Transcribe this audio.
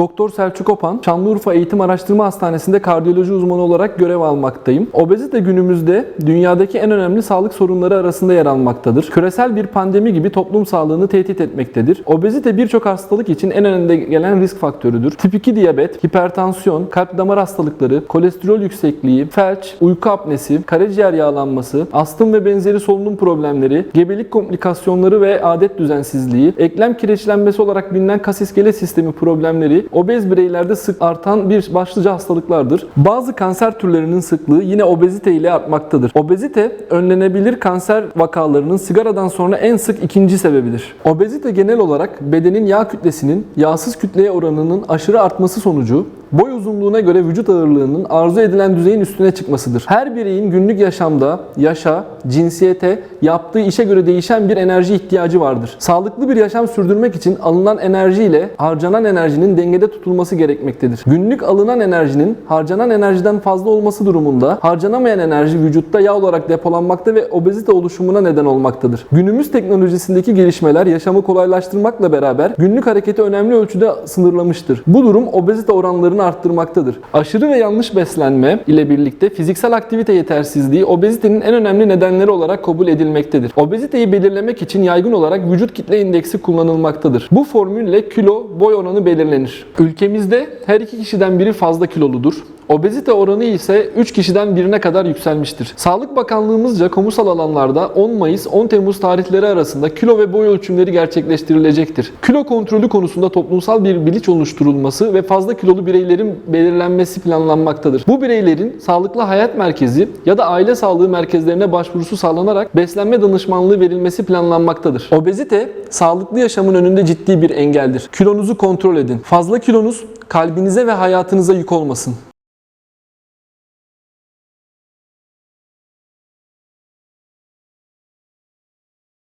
Doktor Selçuk Opan, Şanlıurfa Eğitim Araştırma Hastanesi'nde kardiyoloji uzmanı olarak görev almaktayım. Obezite günümüzde dünyadaki en önemli sağlık sorunları arasında yer almaktadır. Küresel bir pandemi gibi toplum sağlığını tehdit etmektedir. Obezite birçok hastalık için en önde gelen risk faktörüdür. Tip 2 diyabet, hipertansiyon, kalp damar hastalıkları, kolesterol yüksekliği, felç, uyku apnesi, karaciğer yağlanması, astım ve benzeri solunum problemleri, gebelik komplikasyonları ve adet düzensizliği, eklem kireçlenmesi olarak bilinen kas iskelet sistemi problemleri obez bireylerde sık artan bir başlıca hastalıklardır. Bazı kanser türlerinin sıklığı yine obezite ile artmaktadır. Obezite önlenebilir kanser vakalarının sigaradan sonra en sık ikinci sebebidir. Obezite genel olarak bedenin yağ kütlesinin yağsız kütleye oranının aşırı artması sonucu boy uzunluğuna göre vücut ağırlığının arzu edilen düzeyin üstüne çıkmasıdır. Her bireyin günlük yaşamda yaşa, cinsiyete, yaptığı işe göre değişen bir enerji ihtiyacı vardır. Sağlıklı bir yaşam sürdürmek için alınan enerji ile harcanan enerjinin dengede tutulması gerekmektedir. Günlük alınan enerjinin harcanan enerjiden fazla olması durumunda harcanamayan enerji vücutta yağ olarak depolanmakta ve obezite oluşumuna neden olmaktadır. Günümüz teknolojisindeki gelişmeler yaşamı kolaylaştırmakla beraber günlük hareketi önemli ölçüde sınırlamıştır. Bu durum obezite oranlarını arttırmaktadır. Aşırı ve yanlış beslenme ile birlikte fiziksel aktivite yetersizliği obezitenin en önemli nedenleri olarak kabul edilmektedir. Obeziteyi belirlemek için yaygın olarak vücut kitle indeksi kullanılmaktadır. Bu formülle kilo boy oranı belirlenir. Ülkemizde her iki kişiden biri fazla kiloludur. Obezite oranı ise 3 kişiden birine kadar yükselmiştir. Sağlık Bakanlığımızca kamusal alanlarda 10 Mayıs 10 Temmuz tarihleri arasında kilo ve boy ölçümleri gerçekleştirilecektir. Kilo kontrolü konusunda toplumsal bir bilinç oluşturulması ve fazla kilolu bireylerin belirlenmesi planlanmaktadır. Bu bireylerin sağlıklı hayat merkezi ya da aile sağlığı merkezlerine başvurusu sağlanarak beslenme danışmanlığı verilmesi planlanmaktadır. Obezite sağlıklı yaşamın önünde ciddi bir engeldir. Kilonuzu kontrol edin. Fazla kilonuz kalbinize ve hayatınıza yük olmasın.